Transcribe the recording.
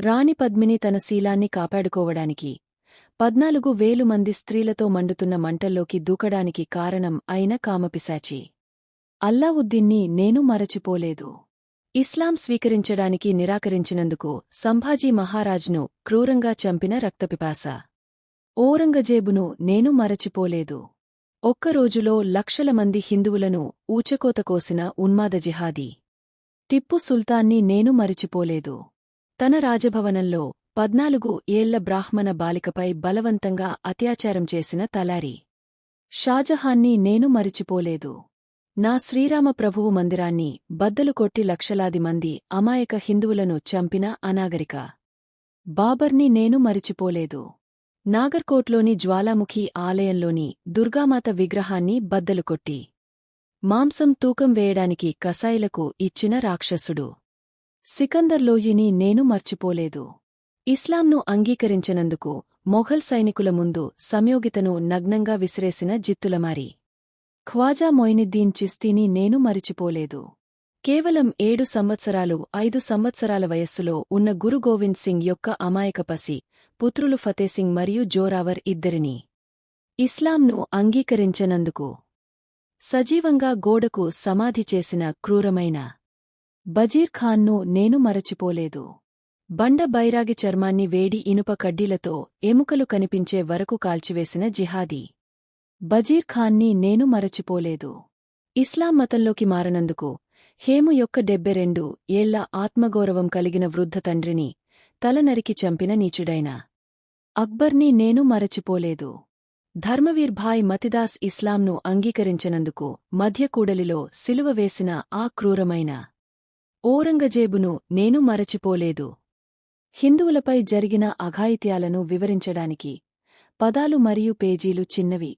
రాణి పద్మిని తన శీలాన్ని కాపాడుకోవడానికి. పద్నాలుగు వేలు మంది స్త్రీలతో మండుతున్న మంటల్లోకి దూకడానికి కారణం అయిన కామపిశాచి. అల్లావుద్దీన్ని నేను మరచిపోలేదు. ఇస్లాం స్వీకరించడానికి నిరాకరించినందుకు సంభాజీ మహారాజ్ను క్రూరంగా చంపిన రక్తపిపాస. ఓరంగజేబును నేను మరచిపోలేదు. ఒక్కరోజులో లక్షల మంది హిందువులను ఊచకోత కోసిన ఉన్మాద జిహాదీ. టిప్పు సుల్తాన్ని నేను మరిచిపోలేదు. తన రాజభవనంలో పద్నాలుగు ఏళ్ళ బ్రాహ్మణ బాలికపై బలవంతంగా అత్యాచారం చేసిన తలారి. షాజహాన్ని నేను మరిచిపోలేదు. నా శ్రీరామ ప్రభువు మందిరాన్ని బద్దలు కొట్టి లక్షలాది మంది అమాయక హిందువులను చంపిన అనాగరిక. బాబర్ని నేను మరిచిపోలేదు. నాగర్కోట్లోని జ్వాలాముఖి ఆలయంలోని దుర్గామాత విగ్రహాన్ని బద్దలు కొట్టి. మాంసం తూకం వేయడానికి కసాయిలకు ఇచ్చిన రాక్షసుడు. సికందర్లోయిని నేను మర్చిపోలేదు. ఇస్లాంను అంగీకరించినందుకు మొఘల్ సైనికుల ముందు సంయోగితను నగ్నంగా విసిరేసిన జిత్తులమారి. ఖ్వాజా మొయినుద్దీన్ చిస్తీని నేను మరిచిపోలేదు. కేవలం ఏడు సంవత్సరాలు ఐదు సంవత్సరాల వయస్సులో ఉన్న గురు గోవింద్ సింగ్ యొక్క అమాయక పసి పుత్రులు ఫతేసింగ్ మరియు జోరావర్ ఇద్దరిని ఇస్లాంను అంగీకరించనందుకు సజీవంగా గోడకు సమాధి చేసిన క్రూరమైన బజీర్ ఖాన్ను నేను మరచిపోలేదు. బండ బైరాగి చర్మాన్ని వేడి ఇనుప కడ్డీలతో ఎముకలు కనిపించే వరకు కాల్చివేసిన జిహాదీ. బజీర్ ఖాన్ని నేను మరచిపోలేదు. ఇస్లాం మతంలోకి మారనందుకు హేము యొక్క డెబ్బె రెండు ఏళ్ళ ఆత్మగౌరవం కలిగిన వృద్ధ తండ్రిని తలనరికి చంపిన నీచుడైన. అక్బర్ని నేను మరచిపోలేదు. ధర్మవీర్భాయ్ మతిదాస్ ఇస్లాంను అంగీకరించనందుకు మధ్యకూడలిలో సిలువ వేసిన ఆ క్రూరమైన ఔరంగజేబును నేను మరచిపోలేదు. హిందువులపై జరిగిన అఘాయిత్యాలను వివరించడానికి పదాలు మరియు పేజీలు చిన్నవి.